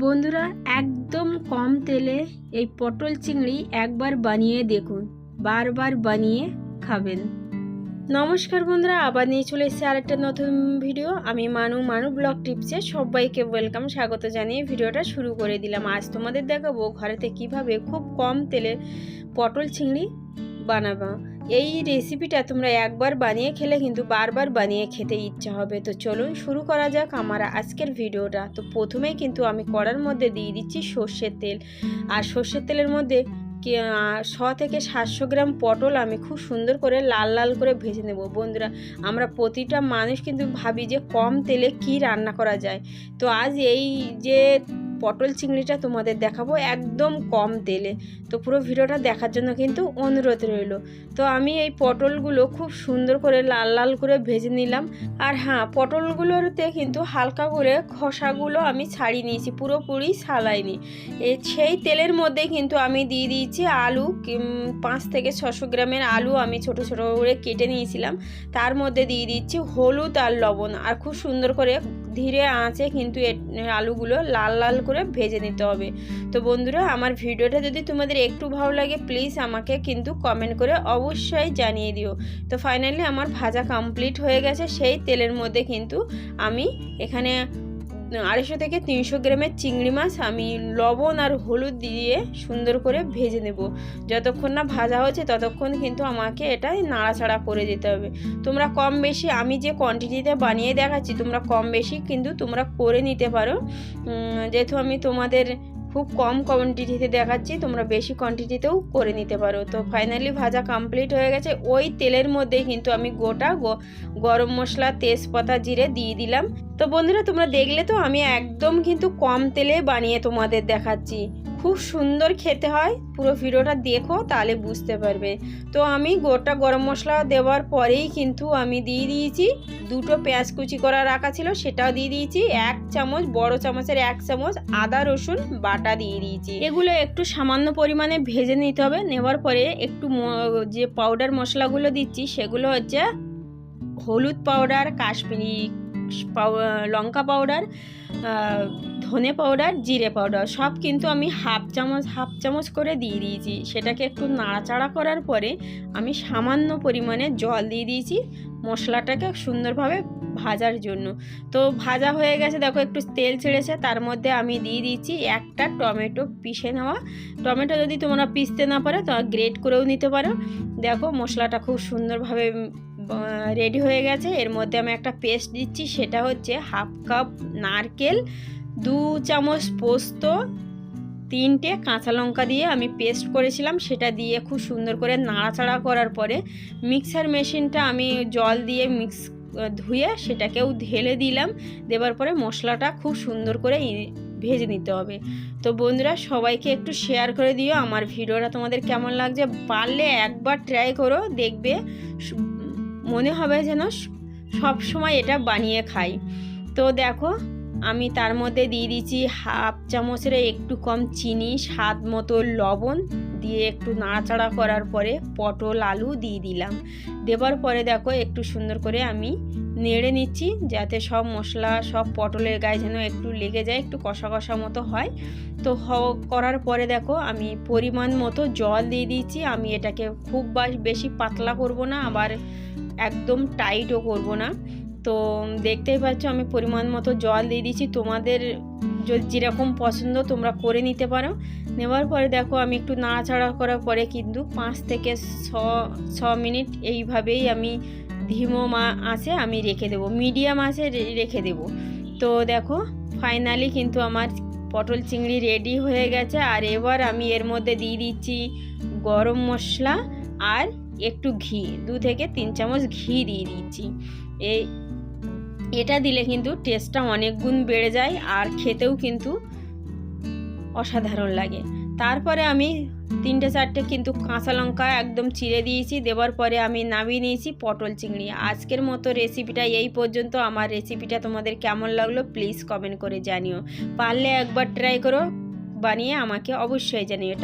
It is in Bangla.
বন্ধুরা, একদম কম তেলে এই পটল চিংড়ি একবার বানিয়ে দেখুন, বারবার বানিয়ে খাবেন। নমস্কার বন্ধুরা, আবার নিয়ে চলে এসেছি আরেকটা নতুন ভিডিও। আমি মানু মানু ব্লগ টিপসে সবাইকে ওয়েলকাম স্বাগত জানিয়ে ভিডিওটা শুরু করে দিলাম। আজ তোমাদের দেখাবো ঘরেতে কীভাবে খুব কম তেলে পটল চিংড়ি বানাবো। এই রেসিপিটা তোমরা একবার বানিয়ে খেলে কিন্তু বারবার বানিয়ে খেতে ইচ্ছা হবে। তো চলুন শুরু করা যাক আমার আজকের ভিডিওটা। তো প্রথমেই কিন্তু আমি কড়ার মধ্যে দিয়ে দিচ্ছি সর্ষের তেল। আর সর্ষের তেলের মধ্যে শ থেকে সাতশো গ্রাম পটল আমি খুব সুন্দর করে লাল লাল করে ভেজে নেব। বন্ধুরা, আমরা প্রতিটা মানুষ কিন্তু ভাবি যে কম তেলে কি রান্না করা যায়। তো আজ এই যে পটল চিংড়িটা তোমাদের দেখাবো একদম কম তেলে। তো পুরো ভিডিওটা দেখার জন্য কিন্তু অনুরোধ রইল। তো আমি এই পটলগুলো খুব সুন্দর করে লাল লাল করে ভেজে নিলাম। আর হ্যাঁ পটলগুলোতে কিন্তু হালকা করে খোসাগুলো আমি ছাড়িয়ে নিয়েছি, পুরোপুরি ছালাইনি। এই সেই তেলের মধ্যে কিন্তু আমি দিয়ে দিয়েছি আলু পাঁচ থেকে ছশো গ্রামের আলু আমি ছোট ছোট করে কেটে নিয়েছিলাম। তার মধ্যে দিয়ে দিচ্ছি হলুদ আর লবণ। আর খুব সুন্দর করে ধীরে আঁচে কিন্তু আলুগুলো লাল লাল করে ভেজে নিতে হবে। তো বন্ধুরা, আমার ভিডিওটা যদি তোমাদের একটু ভালো লাগে প্লিজ আমাকে কিন্তু কমেন্ট করে অবশ্যই জানিয়ে দিও। তো ফাইনালি আমার ভাজা কমপ্লিট হয়ে গেছে, সেই তেলের মধ্যে কিন্তু আমি এখানে আড়াইশো থেকে তিনশো গ্রামের চিংড়ি মাছ আমি লবণ আর হলুদ দিয়ে সুন্দর করে ভেজে নেব। যতক্ষণ না ভাজা হচ্ছে ততক্ষণ কিন্তু আমাকে এটাই নাড়াচাড়া করে দিতে হবে। তোমরা কম বেশি আমি যে কোয়ান্টিটিতে বানিয়ে দেখাচ্ছি তোমরা কম বেশি কিন্তু তোমরা করে নিতে পারো। যেহেতু আমি তোমাদের খুব কম কোয়ান্টিটিতে দেখাচ্ছি, তোমরা বেশি কোয়ান্টিটিতেও করে নিতে পারো। তো ফাইনালি ভাজা কমপ্লিট হয়ে গেছে। ওই তেলের মধ্যে কিন্তু আমি গোটা গরম মশলা, তেজপাতা, জিরে দিয়ে দিলাম। তো বন্ধুরা, তোমরা দেখলে তো আমি একদম কিন্তু কম তেলে বানিয়ে তোমাদের দেখাচ্ছি। খুব সুন্দর খেতে হয়, পুরো ভিডিওটা দেখো তাহলে বুঝতে পারবে। তো আমি গোটা গরম মশলা দেওয়ার পরেই কিন্তু আমি দিয়ে দিয়েছি, দুটো পেঁয়াজ কুচি করা রাখা ছিল সেটাও দিয়ে দিয়েছি, এক চামচ, বড় চামচের এক চামচ আদা, রসুন বাটা দিয়ে দিয়েছি। এগুলো একটু সামান্য পরিমাণে ভেজে নিতে হবে, নেওয়ার পরে একটু যে পাউডার মশলাগুলো দিচ্ছি সেগুলো হচ্ছে হলুদ পাউডার কাশ্মীরি পাউ- লঙ্কা পাউডার ধনে পাউডার জিরে পাউডার সব কিন্তু আমি হাফ চামচ হাফ চামচ করে দিয়ে দিয়েছি। সেটাকে একটু নাড়াচাড়া করার পরে আমি সামান্য পরিমাণে জল দিয়ে দিয়েছি মশলাটাকে সুন্দরভাবে ভাজার জন্য। তো ভাজা হয়ে গেছে, দেখো একটু তেল ছেড়েছে, তার মধ্যে আমি দিয়ে দিয়েছি একটা টমেটো পিষে নেওয়া। টমেটো যদি তোমরা পিষতে না পারো তো গ্রেট করেও নিতে পারো। দেখো মশলাটা খুব সুন্দরভাবে রেডি হয়ে গেছে। এর মধ্যে আমি একটা পেস্ট দিচ্ছি, সেটা হচ্ছে হাফ কাপ নারকেল দু চামচ পোস্ত, তিনটে কাঁচা লঙ্কা দিয়ে আমি পেস্ট করেছিলাম, সেটা দিয়ে খুব সুন্দর করে নাড়াচাড়া করার পরে মিক্সার মেশিনটা আমি জল দিয়ে মিক্স ধুয়ে সেটাকেও ঢেলে দিলাম। দেওয়ার পরে মশলাটা খুব সুন্দর করে ভেজে নিতে হবে। তো বন্ধুরা, সবাইকে একটু শেয়ার করে দিও আমার ভিডিওটা তোমাদের কেমন লাগছে। পারলে একবার ট্রাই করো, দেখবে মনে হবে যেন সব সময় এটা বানিয়ে খাই। তো দেখো আমি তার মধ্যে দিয়ে দিচ্ছি হাফ চামচের একটু কম চিনি, স্বাদ মতো লবণ দিয়ে একটু নাড়াচাড়া করার পরে পটল, আলু দিয়ে দিলাম। দেওয়ার পরে দেখো একটু সুন্দর করে আমি নেড়ে নিচ্ছি যাতে সব মশলা, সব পটলের গায়ে যেন একটু লেগে যায়, একটু কষা কষা মতো হয়। তো করার পরে দেখো আমি পরিমাণ মতো জল দিয়ে দিয়েছি আমি এটাকে খুব বেশি পাতলা করব না, আবার একদম টাইটও করব না। তো দেখতেই পাচ্ছ আমি পরিমাণ মতো জল দিয়ে দিয়েছি। তোমাদের যদি যেরকম পছন্দ তোমরা করে নিতে পারো। নেওয়ার পরে দেখো আমি একটু নাড়াচাড়া করার পরে কিন্তু পাঁচ থেকে ছ ছ মিনিট এইভাবেই আমি ধিমো মা আছে আমি রেখে দেবো। মিডিয়াম আছে রেখে দেবো। তো দেখো ফাইনালি কিন্তু আমার পটল চিংড়ি রেডি হয়ে গেছে। আর এবার আমি এর মধ্যে দিয়ে দিচ্ছি গরম মশলা আর একটু ঘি। দু থেকে তিন চামচ ঘি দিয়ে দিচ্ছি। এই এটা দিলে কিন্তু টেস্টটা অনেক গুণ বেড়ে যায় আর খেতেও কিন্তু অসাধারণ লাগে। তারপরে আমি তিনটে চারটে কিন্তু কাঁচা লঙ্কা একদম চিড়ে দিয়েছি, দেওয়ার পরে আমি নামিয়ে নিয়েছি পটল চিংড়ি। আজকের মতো রেসিপিটা এই পর্যন্ত। আমার রেসিপিটা তোমাদের কেমন লাগল প্লিজ কমেন্ট করে জানিও। পারলে একবার ট্রাই করো, বানিয়ে আমাকে অবশ্যই জানিও।